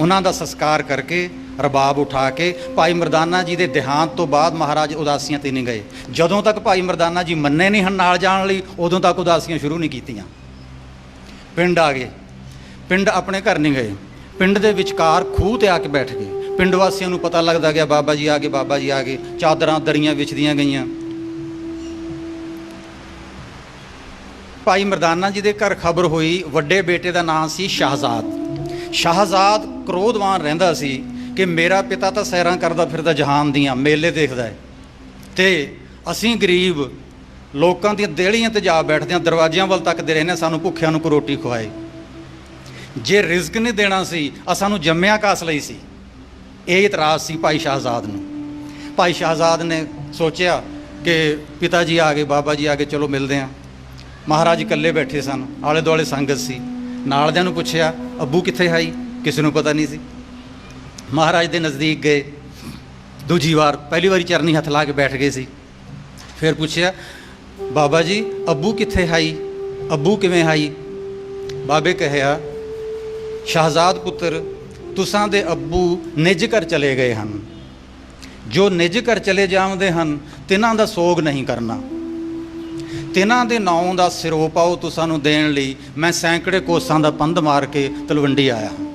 ਉਹਨਾਂ ਦਾ ਸੰਸਕਾਰ ਕਰਕੇ ਰਬਾਬ ਉਠਾ ਕੇ ਭਾਈ ਮਰਦਾਨਾ ਜੀ ਦੇ ਦੇਹਾਂਤ ਤੋਂ ਬਾਅਦ ਮਹਾਰਾਜ ਉਦਾਸੀਆਂ ਤੇ ਨਹੀਂ ਗਏ। ਜਦੋਂ ਤੱਕ ਭਾਈ ਮਰਦਾਨਾ ਜੀ ਮੰਨੇ ਨਹੀਂ ਹਨ ਨਾਲ ਜਾਣ ਲਈ, ਉਦੋਂ ਤੱਕ ਉਦਾਸੀਆਂ ਸ਼ੁਰੂ ਨਹੀਂ ਕੀਤੀਆਂ। ਪਿੰਡ ਆ ਗਏ। ਪਿੰਡ ਆਪਣੇ ਘਰ ਨਹੀਂ ਗਏ। ਪਿੰਡ ਦੇ ਵਿਚਕਾਰ ਖੂਹ ਤੇ ਆ ਕੇ ਬੈਠ ਗਏ। ਪਿੰਡ ਵਾਸੀਆਂ ਨੂੰ ਪਤਾ ਲੱਗਦਾ ਗਿਆ, ਬਾਬਾ ਜੀ ਆ ਗਏ, ਬਾਬਾ ਜੀ ਆ ਗਏ। ਚਾਦਰਾਂ ਦਰੀਆਂ ਵਿਛਦੀਆਂ ਗਈਆਂ। ਭਾਈ ਮਰਦਾਨਾ ਜੀ ਦੇ ਘਰ ਖਬਰ ਹੋਈ, ਵੱਡੇ ਬੇਟੇ ਦਾ ਨਾਮ ਸੀ ਸ਼ਾਹਜ਼ਾਦ। ਸ਼ਾਹਜ਼ਾਦ ਕ੍ਰੋਧਵਾਨ ਰਹਿੰਦਾ ਸੀ ਕਿ ਮੇਰਾ ਪਿਤਾ ਤਾਂ ਸੈਰਾਂ ਕਰਦਾ ਫਿਰਦਾ ਜਹਾਨ ਦੀਆਂ ਮੇਲੇ ਦੇਖਦਾ ਹੈ। ਤੇ ਅਸੀਂ ਗਰੀਬ ਲੋਕਾਂ ਦੀਆਂ ਦੇਹੜੀਆਂ ਤੇ ਜਾ ਬੈਠਦੇ ਹਾਂ ਦਰਵਾਜ਼ਿਆਂ ਵੱਲ ਤੱਕਦੇ ਰਹਿੰਦੇ ਹਾਂ, ਸਾਨੂੰ ਭੁੱਖਿਆਂ ਨੂੰ ਕੋਈ ਰੋਟੀ ਖਵਾਏ। ਜੇ ਰਿਜ਼ਕ ਨਹੀਂ ਦੇਣਾ ਸੀ ਆ ਸਾਨੂੰ ਜੰਮਿਆ ਕਾਸ ਲਈ ਸੀ। ਇਹ ਇਤਰਾਜ਼ ਸੀ ਭਾਈ ਸ਼ਾਹਜ਼ਾਦ ਨੂੰ। ਭਾਈ ਸ਼ਾਹਜ਼ਾਦ ਨੇ ਸੋਚਿਆ ਕਿ ਪਿਤਾ ਜੀ ਆ ਗਏ ਬਾਬਾ ਜੀ ਆ ਗਏ ਚਲੋ ਮਿਲਦੇ ਹਾਂ। ਮਹਾਰਾਜ ਇਕੱਲੇ ਬੈਠੇ ਸਨ ਆਲੇ ਦੁਆਲੇ ਸੰਗਤ ਸੀ। ਨਾਲਦਿਆਂ ਨੂੰ ਪੁੱਛਿਆ ਅੱਬੂ ਕਿੱਥੇ ਹਾਈ ਕਿਸੇ ਨੂੰ ਪਤਾ ਨਹੀਂ ਸੀ। ਮਹਾਰਾਜ ਦੇ ਨਜ਼ਦੀਕ ਗਏ। ਦੂਜੀ ਵਾਰ ਪਹਿਲੀ ਵਾਰੀ ਚਰਨੀ ਹੱਥ ਲਾ ਕੇ ਬੈਠ ਗਏ ਸੀ। ਫਿਰ ਪੁੱਛਿਆ, ਬਾਬਾ ਜੀ, ਅੱਬੂ ਕਿੱਥੇ ਹਾਈ ਅੱਬੂ ਕਿਵੇਂ ਹਾਈ ਬਾਬੇ ਕਹਿਆ, ਸ਼ਾਹਜ਼ਾਦ ਪੁੱਤਰ, ਤੁਸਾਂ ਦੇ ਅੱਬੂ ਨਿੱਜ ਘਰ ਚਲੇ ਗਏ ਹਨ। ਜੋ ਨਿੱਜ ਘਰ ਚਲੇ ਜਾਂਦੇ ਹਨ, ਤਿਨਾਂ ਦਾ ਸੋਗ ਨਹੀਂ ਕਰਨਾ। ਤਿਨਾਂ ਦੇ ਨਾਂ ਦਾ ਸਿਰੋਪਾਓ ਤੁਸਾਂ ਨੂੰ ਦੇਣ ਲਈ ਮੈਂ ਸੈਂਕੜੇ ਕੋਸਾਂ ਦਾ ਪੰਧ ਮਾਰ ਕੇ ਤਲਵੰਡੀ ਆਇਆ। ਹਾਂ